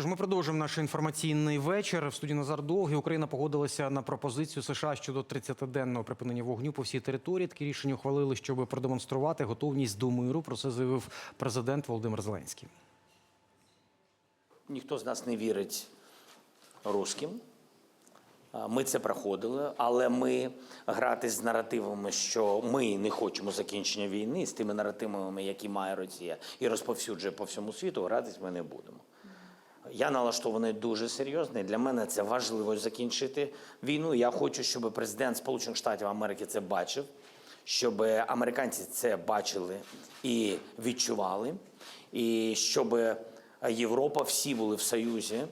Що ж, ми продовжуємо наш інформаційний вечір. В студії Назар Довгий Україна погодилася на пропозицію США щодо 30-денного припинення вогню по всій території. Такі рішення ухвалили, щоб продемонструвати готовність до миру. Про це заявив президент Володимир Зеленський. Ніхто з нас не вірить русським. Ми це проходили, але ми грати з наративами, що ми не хочемо закінчення війни, з тими наративами, які має Росія і розповсюджує по всьому світу, гратись ми не будемо. Я налаштований дуже серйозно. і Для мене це важливо закінчити війну. Я хочу, щоб президент Сполучених Штатів Америки це бачив, щоб американці це бачили і відчували, і щоб Європа всі були в союзі,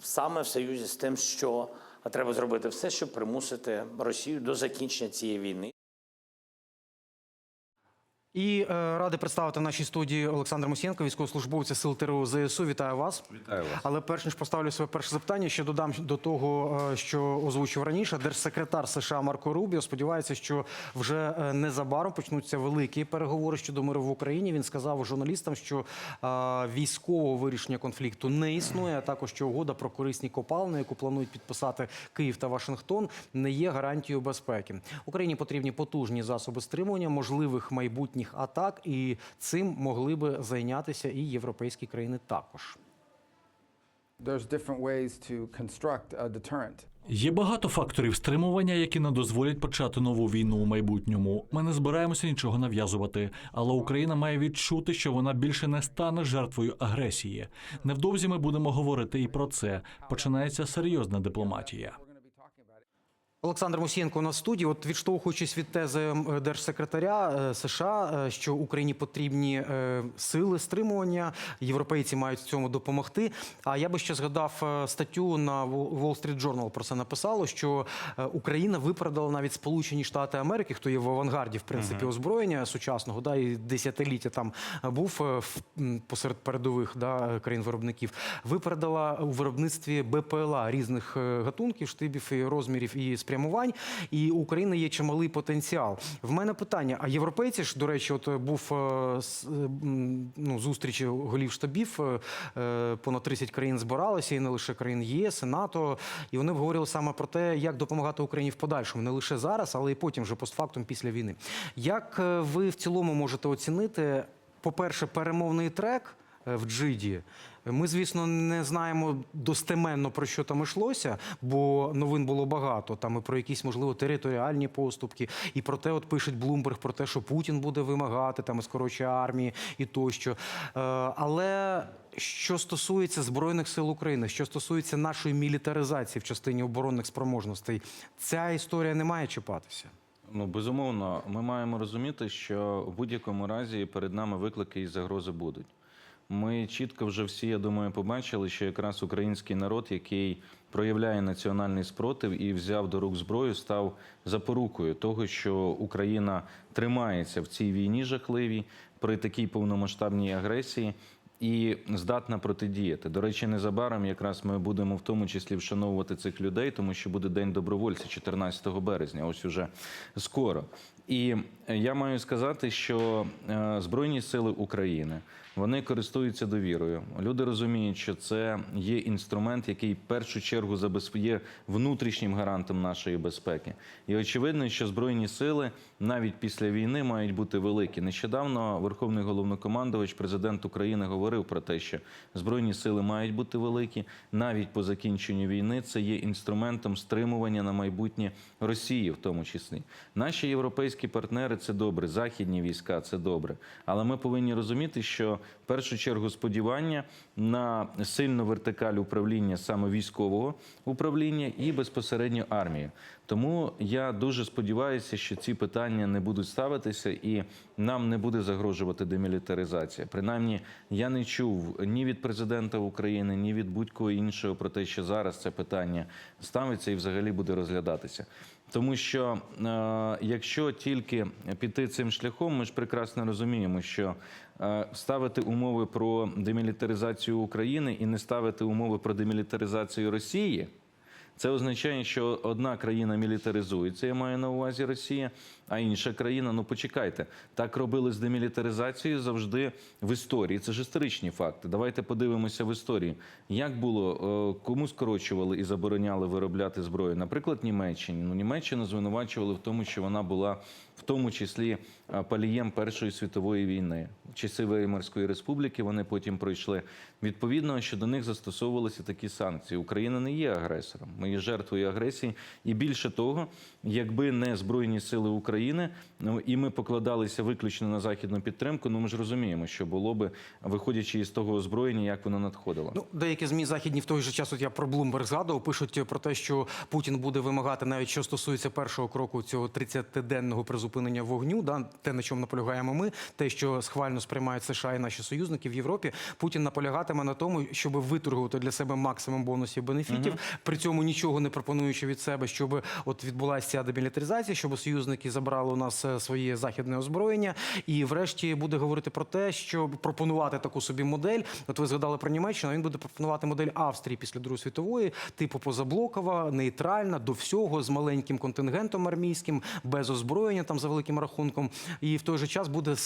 саме в союзі з тим, що треба зробити все, щоб примусити Росію до закінчення цієї війни. І е, ради представити в нашій студії Олександр Мусієнко, військовослужбовця сил ТРО ЗСУ. Вітаю вас. Вітаю вас. Але перш ніж поставлю своє перше запитання, ще додам до того, е, що озвучив раніше. Держсекретар США Марко Рубіо сподівається, що вже е, незабаром почнуться великі переговори щодо миру в Україні. Він сказав журналістам, що е, військового вирішення конфлікту не існує. А також що угода про корисні копалини, яку планують підписати Київ та Вашингтон, не є гарантією безпеки. Україні потрібні потужні засоби стримування можливих майбутніх атак, і цим могли би зайнятися і європейські країни також. Є багато факторів стримування, які не дозволять почати нову війну у майбутньому. Ми не збираємося нічого нав'язувати, але Україна має відчути, що вона більше не стане жертвою агресії. Невдовзі ми будемо говорити і про це. Починається серйозна дипломатія. Олександр Мусієнко в студії. От відштовхуючись від тези держсекретаря е, США, е, що Україні потрібні е, сили стримування, європейці мають в цьому допомогти. А я би ще згадав статтю на Wall Street Journal про це написало, що Україна випередила навіть Сполучені Штати Америки, хто є в авангарді в принципі озброєння сучасного, да і десятиліття там був посеред передових да, країн-виробників. Випередила у виробництві БПЛА різних гатунків, штибів і розмірів і спрямувань. І у України є чималий потенціал. В мене питання: а європейці ж, до речі, от е, був е, е, ну, зустрічі голів штабів. Понад 30 країн збиралися, і не лише країн ЄС, НАТО. І вони говорили саме про те, як допомагати Україні в подальшому, не лише зараз, але і потім, вже постфактум після війни. Як ви в цілому можете оцінити, по-перше, перемовний трек? в Джиді. Ми, звісно, не знаємо достеменно про що там йшлося, бо новин було багато. Там і про якісь можливо територіальні поступки, і про те, от пишуть Блумберг, про те, що Путін буде вимагати там і армії і тощо. Е, але що стосується збройних сил України, що стосується нашої мілітаризації в частині оборонних спроможностей, ця історія не має чіпатися. Ну безумовно, ми маємо розуміти, що в будь-якому разі перед нами виклики і загрози будуть. Ми чітко вже всі, я думаю, побачили, що якраз український народ, який проявляє національний спротив і взяв до рук зброю, став запорукою того, що Україна тримається в цій війні жахливій при такій повномасштабній агресії. І здатна протидіяти. До речі, незабаром якраз ми будемо в тому числі вшановувати цих людей, тому що буде день добровольця 14 березня. Ось уже скоро. І я маю сказати, що е, Збройні сили України вони користуються довірою. Люди розуміють, що це є інструмент, який в першу чергу є внутрішнім гарантом нашої безпеки. І очевидно, що збройні сили навіть після війни мають бути великі. Нещодавно Верховний головнокомандувач, президент України, говорив про те, що збройні сили мають бути великі. Навіть по закінченню війни це є інструментом стримування на майбутнє Росії, в тому числі. Наші європейські партнери це добре, західні війська це добре. Але ми повинні розуміти, що в першу чергу сподівання на сильну вертикаль управління саме військового управління і безпосередньо армії. Тому я дуже сподіваюся, що ці питання не будуть ставитися і нам не буде загрожувати демілітаризація. Принаймні, я не чув ні від президента України, ні від будь-кого іншого про те, що зараз це питання ставиться і взагалі буде розглядатися. Тому що е, якщо тільки піти цим шляхом, ми ж прекрасно розуміємо, що е, ставити умови про демілітаризацію України і не ставити умови про демілітаризацію Росії. Це означає, що одна країна мілітаризується, я маю на увазі Росія, а інша країна. Ну почекайте, так робили з демілітаризацією завжди в історії. Це ж історичні факти. Давайте подивимося в історії. Як було, е, кому скорочували і забороняли виробляти зброю? Наприклад, Німеччині. Ну, Німеччину звинувачували в тому, що вона була в тому числі е, палієм Першої світової війни. Часи Веймарської республіки вони потім пройшли. Відповідно, що до них застосовувалися такі санкції. Україна не є агресором. Ми є жертвою агресії. І більше того, якби не Збройні сили України, ну і ми покладалися виключно на західну підтримку, ну ми ж розуміємо, що було би, виходячи із того озброєння, як воно надходило. Ну, деякі змі західні в той же час, от я про Блумберг згадував, пишуть про те, що Путін буде вимагати навіть що стосується першого кроку цього 30-денного призупинення вогню, да, те, на чому наполягаємо ми, те, що схвально сприймають США і наші союзники в Європі. Путін наполягатиме на тому, щоб виторгувати для себе максимум бонусів бенефітів, при цьому нічого не пропонуючи від себе, щоб от відбулася ця демілітаризація, щоб союзники забрали у нас е, своє західне озброєння. І врешті буде говорити про те, що пропонувати таку собі модель. От ви згадали про Німеччину. Він буде пропонувати модель Австрії після Другої світової, типу позаблокова, нейтральна до всього з маленьким контингентом армійським, без озброєння там за великим рахунком. І в той же час буде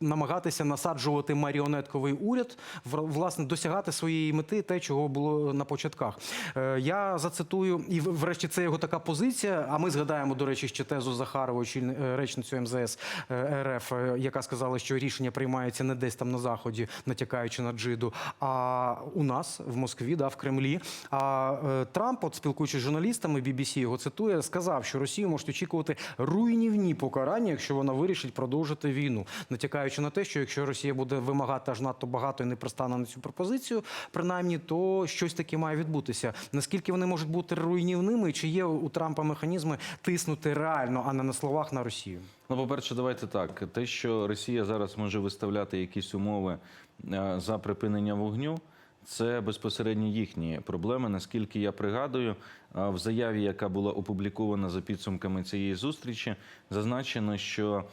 намагатися насаджувати маріонетковий уряд, вр- власне досягати своєї мети, те, чого було на початках. Е, Я зацитую, і врешті це його така позиція. А ми згадаємо, до речі, ще тезу Захарова, е, речницю МЗС е, РФ, яка сказала, що рішення приймається не десь там на заході, натякаючи на джиду, а у нас в Москві, да, в Кремлі. А Трамп, от спілкуючись з журналістами, BBC його цитує, сказав, що Росію можуть очікувати руйнівні покарання, якщо вона вирішить продовжити війну, натякаючи на те, що якщо Росія буде вимагати аж надто багато і не пристане на цю пропозицію, принаймні, то щось таке має відбутися. Наскільки вони можуть бути руйнівними, чи є у Трампа механізми тиснути реально, а не на словах на Росію? Ну, по-перше, давайте так. Те, що Росія зараз може виставляти якісь умови е, за припинення вогню, це безпосередньо їхні проблеми. Наскільки я пригадую, в заяві, яка була опублікована за підсумками цієї зустрічі, зазначено, що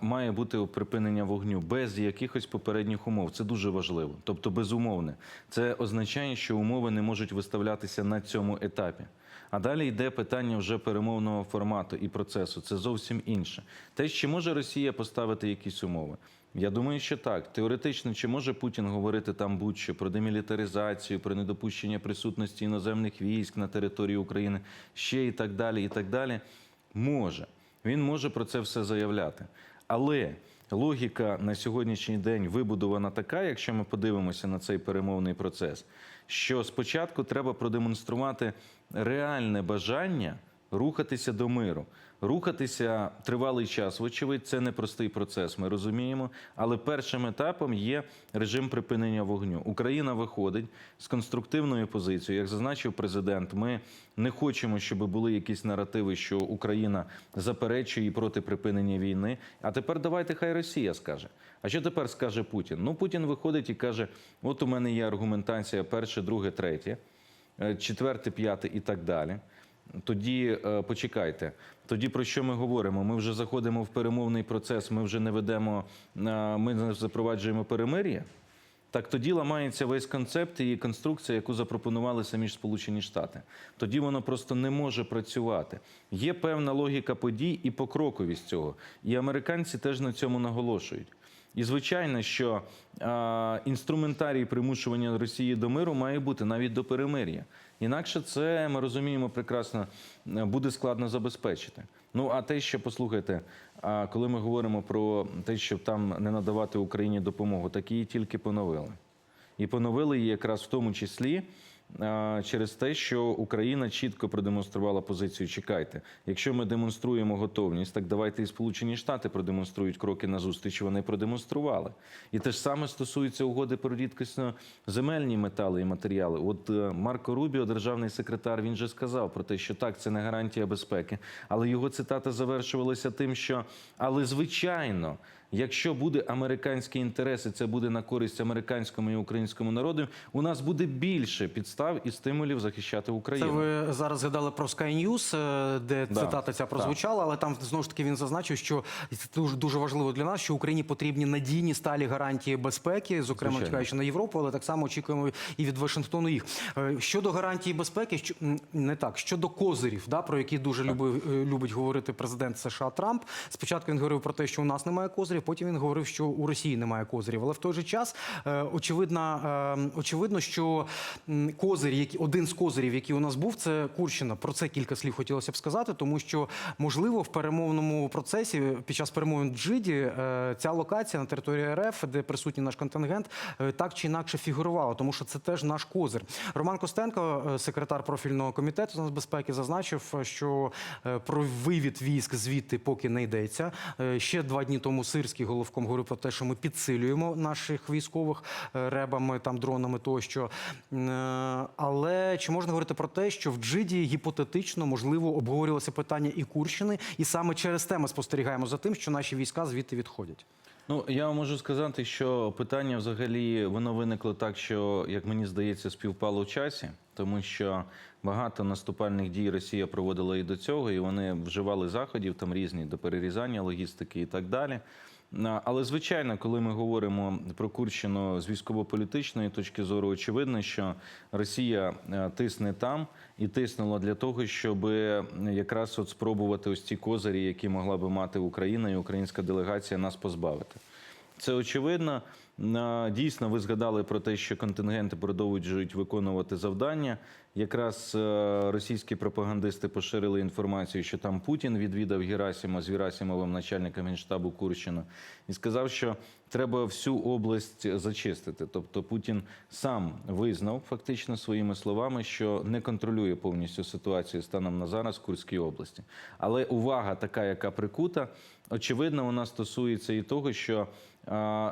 має бути припинення вогню без якихось попередніх умов. Це дуже важливо, тобто безумовне. Це означає, що умови не можуть виставлятися на цьому етапі. А далі йде питання вже перемовного формату і процесу. Це зовсім інше. Те, чи може Росія поставити якісь умови? Я думаю, що так. Теоретично, чи може Путін говорити там будь-що про демілітаризацію, про недопущення присутності іноземних військ на території України, ще і так далі, і так далі. Може. Він може про це все заявляти. Але логіка на сьогоднішній день вибудована така, якщо ми подивимося на цей перемовний процес, що спочатку треба продемонструвати реальне бажання рухатися до миру. Рухатися тривалий час, вочевидь, це непростий процес. Ми розуміємо. Але першим етапом є режим припинення вогню. Україна виходить з конструктивною позицією. Як зазначив президент, ми не хочемо, щоб були якісь наративи, що Україна заперечує і проти припинення війни. А тепер давайте хай Росія скаже. А що тепер скаже Путін? Ну Путін виходить і каже: от у мене є аргументація перше, друге, третє, е, четверте, п'яте і так далі. Тоді е, почекайте. Тоді про що ми говоримо? Ми вже заходимо в перемовний процес. Ми вже не ведемо, е, ми не запроваджуємо перемир'я. Так тоді ламається весь концепт і конструкція, яку запропонували самі ж Сполучені Штати. Тоді воно просто не може працювати. Є певна логіка подій і покроковість цього. І американці теж на цьому наголошують. І звичайно, що е, інструментарій примушування Росії до миру має бути навіть до перемир'я. Інакше це ми розуміємо прекрасно, е, буде складно забезпечити. Ну а те, що послухайте, а коли ми говоримо про те, щоб там не надавати Україні допомогу, так її тільки поновили. І поновили її якраз в тому числі через те, що Україна чітко продемонструвала позицію. Чекайте, якщо ми демонструємо готовність, так давайте і Сполучені Штати продемонструють кроки на зустріч. Вони продемонстрували. І те ж саме стосується угоди про рідкісно земельні метали і матеріали. От е, Марко Рубіо, державний секретар, він же сказав про те, що так, це не гарантія безпеки, але його цитата завершувалася тим, що але звичайно. Якщо буде американський інтерес, це буде на користь американському і українському народу, у нас буде більше підстав і стимулів захищати Це Україну. ви зараз згадали про Sky News, е, де Да, цитата ця прозвучала, але там знову ж таки він зазначив, що це дуже дуже важливо для нас, що Україні потрібні надійні сталі гарантії безпеки, зокрема чекаючи на Європу, але так само очікуємо і від Вашингтону їх. Е, Щодо гарантії безпеки, що не так щодо козирів, да про які дуже любив е, любить говорити президент США Трамп. Спочатку він говорив про те, що у нас немає козирів, потім він говорив, що у Росії немає козирів. Але в той же час е, очевидно, е, очевидно, що козир, які один з козирів, який у нас був, це Курщина. Про це кілька слів хотілося б сказати, тому що можливо в перемовному процесі під час перемовин Джиді е, ця локація на території РФ, де присутній наш контингент, так чи інакше фігурувала, тому що це теж наш козир. Роман Костенко, секретар профільного комітету з нацбезпеки, зазначив, що про вивід військ звідти поки не йдеться. Ще два дні тому Сирський головком говорив про те, що ми підсилюємо наших військових е, ребами, там дронами тощо. Е, Але чи можна говорити про те, що в Джиді гіпотетично можливо обговорювалося питання і Курщини, і саме через те ми спостерігаємо за тим, що наші війська звідти відходять. Ну я вам можу сказати, що питання взагалі воно виникло так, що як мені здається, співпало в часі, тому що багато наступальних дій Росія проводила і до цього, і вони вживали заходів там різні до перерізання логістики і так далі. А, Але звичайно, коли ми говоримо про Курщину з військово-політичної точки зору, очевидно, що Росія е, тисне там і тиснула для того, щоб якраз от спробувати ось ці козирі, які могла би мати Україна і українська делегація, нас позбавити. Це очевидно. На- Дійсно, ви згадали про те, що контингенти продовжують виконувати завдання. Якраз е, російські пропагандисти поширили інформацію, що там Путін відвідав Герасима з Герасимовим, начальником генштабу Курщина, і сказав, що треба всю область зачистити. Тобто Путін сам визнав фактично своїми словами, що не контролює повністю ситуацію станом на зараз Курській області. Але увага така, яка прикута, очевидно, вона стосується і того, що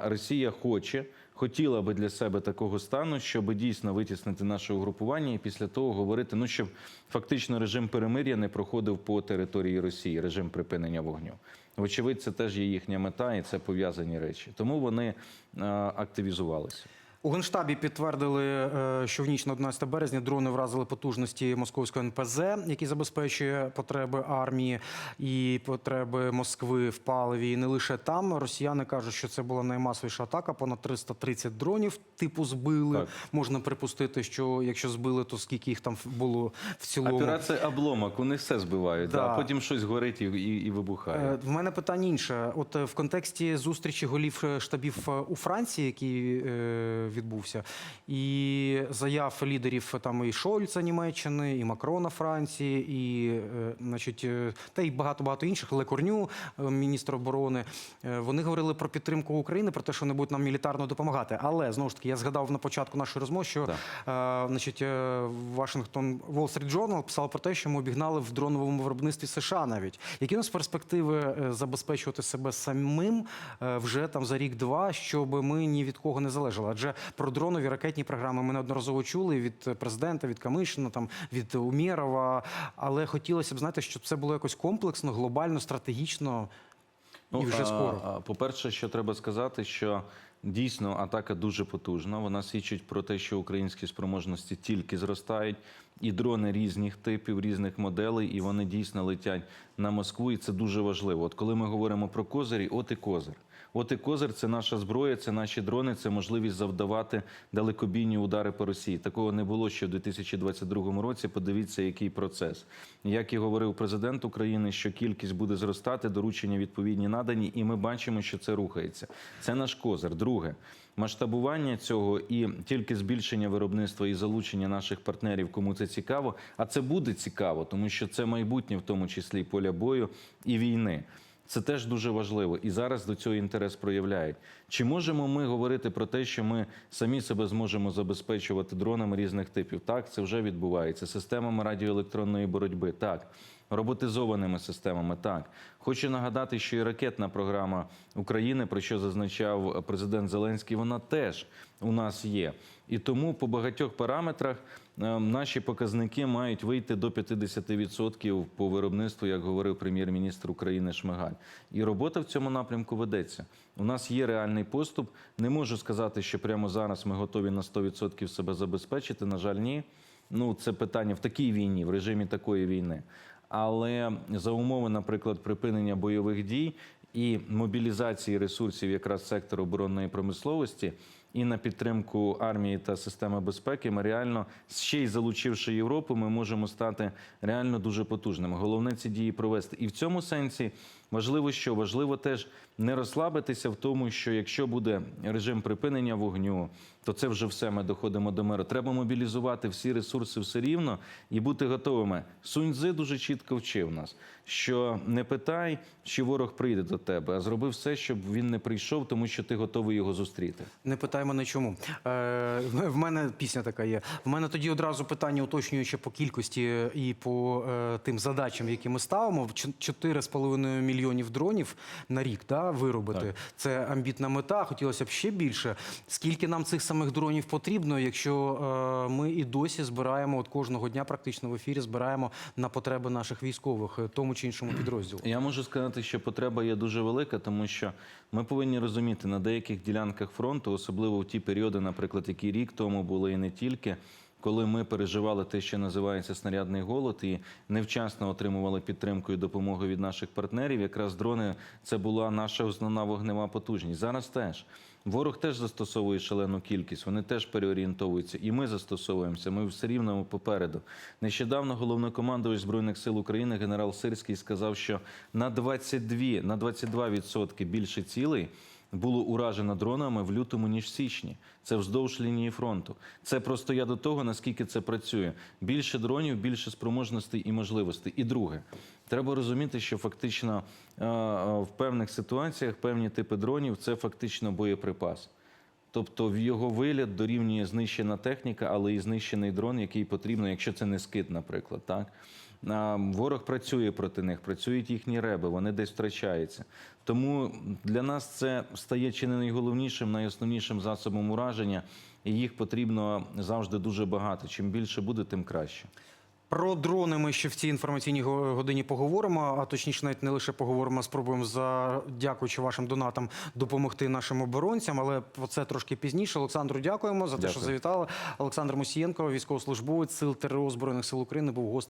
Росія хоче, хотіла би для себе такого стану, щоб дійсно витіснити наше угрупування і після того говорити, ну щоб фактично режим перемир'я не проходив по території Росії, режим припинення вогню. Вочевидь, це теж є їхня мета, і це пов'язані речі. Тому вони активізувалися. У Генштабі підтвердили, е, що в ніч на 11 березня дрони вразили потужності московського НПЗ, який забезпечує потреби армії і потреби Москви в паливі. І не лише там. Росіяни кажуть, що це була наймасовіша атака. Понад 330 дронів типу збили. Так. Можна припустити, що якщо збили, то скільки їх там було в цілому. Операція обломок, вони все збивають, Да. а потім щось горить і, і, і вибухає. Е, В мене питання інше. От е, в контексті зустрічі голів штабів у Франції, е, відбувся, і заяв лідерів там і Шольца Німеччини, і Макрона Франції, і е, значить, е, та й багато багато інших Лекорню, е, міністр оборони. Вони говорили про підтримку України, про те, що вони будуть нам мілітарно допомагати. Але знову ж таки, я згадав на початку нашої розмови, що Так. е, значить, Вашингтон Wall Street Journal писав про те, що ми обігнали в дроновому виробництві США навіть. Які у нас перспективи забезпечувати себе самим вже там за рік-два, щоб ми ні від кого не залежали? Адже про дронові ракетні програми ми неодноразово чули від президента, від Камишина, там від Умєрова. Але хотілося б знати, щоб це було якось комплексно, глобально, стратегічно і вже Ну, скоро. По-перше, що треба сказати, що дійсно атака дуже потужна. Вона свідчить про те, що українські спроможності тільки зростають, і дрони різних типів, різних моделей, і вони дійсно летять на Москву. І це дуже важливо. От коли ми говоримо про козирі, от і козир. От і козир це наша зброя, це наші дрони, це можливість завдавати далекобійні удари по Росії. Такого не було ще в 2022 році. Подивіться, який процес. Як і говорив президент України, що кількість буде зростати, доручення відповідні надані, і ми бачимо, що це рухається. Це наш козир. Друге. Масштабування цього і тільки збільшення виробництва і залучення наших партнерів, кому це цікаво. А це буде цікаво, тому що це майбутнє, в тому числі поля бою і війни. Це теж дуже важливо, і зараз до цього інтерес проявляють. Чи можемо ми говорити про те, що ми самі себе зможемо забезпечувати дронами різних типів? Так, це вже відбувається. Системами радіоелектронної боротьби, так. Роботизованими системами, так. Хочу нагадати, що і ракетна програма України, про що зазначав президент Зеленський, вона теж у нас є. І тому по багатьох параметрах наші показники мають вийти до 50% по виробництву, як говорив прем'єр-міністр України Шмигаль. І робота в цьому напрямку ведеться. У нас є реальний поступ. Не можу сказати, що прямо зараз ми готові на 100% себе забезпечити. На жаль, ні. Ну, це питання в такій війні, в режимі такої війни. Але за умови, наприклад, припинення бойових дій і мобілізації ресурсів якраз сектору оборонної промисловості і на підтримку армії та системи безпеки, ми реально ще й залучивши Європу, ми можемо стати реально дуже потужними. Головне ці дії провести. І в цьому сенсі важливо, що важливо теж не розслабитися в тому, що якщо буде режим припинення вогню, то це вже все. Ми доходимо до миру. Треба мобілізувати всі ресурси все рівно і бути готовими. Сунь-Цзи дуже чітко вчив нас, що не питай, чи ворог прийде до тебе, а зроби все, щоб він не прийшов, тому що ти готовий його зустріти. Не питай мене чому. Е, в мене пісня така є. В мене тоді одразу питання уточнюючи по кількості і по е, тим задачам, які ми ставимо. Ч- 4,5 мільйонів дронів на рік да, виробити. Так. Це амбітна мета. Хотілося б ще більше. Скільки нам цих самих дронів потрібно, якщо е, ми і досі збираємо от кожного дня, практично в ефірі збираємо на потреби наших військових, е, тому чи іншому підрозділу. Я можу сказати, що потреба є дуже велика, тому що ми повинні розуміти на деяких ділянках фронту, особливо в ті періоди, наприклад, які рік тому були і не тільки. Коли ми переживали те, що називається снарядний голод, і невчасно отримували підтримку і допомогу від наших партнерів, якраз дрони це була наша основна вогнева потужність. Зараз теж ворог теж застосовує шалену кількість, вони теж переорієнтовуються, і ми застосовуємося. Ми все рівно попереду. Нещодавно головнокомандувач збройних сил України генерал Сирський сказав, що на 22, на 22% більше цілей було уражено дронами в лютому ніж січні. Це вздовж лінії фронту. Це просто я до того, наскільки це працює. Більше дронів, більше спроможностей і можливостей. І друге, треба розуміти, що фактично е, е, в певних ситуаціях певні типи дронів це фактично боєприпас. Тобто в його вигляд дорівнює знищена техніка, але і знищений дрон, який потрібно, якщо це не скид, наприклад. Так? Ворог працює проти них, працюють їхні реби, вони десь втрачаються. Тому для нас це стає чи не найголовнішим, найосновнішим засобом ураження, і їх потрібно завжди дуже багато. Чим більше буде, тим краще. Про дрони ми ще в цій інформаційній го- годині поговоримо, а точніше, навіть не лише поговоримо, а спробуємо за дякуючи вашим донатам допомогти нашим оборонцям. Але про це трошки пізніше. Олександру, дякуємо за те, що Дякую. завітали. Олександр Мусієнко, військовослужбовець сил ТРО збройних сил України, був гостем.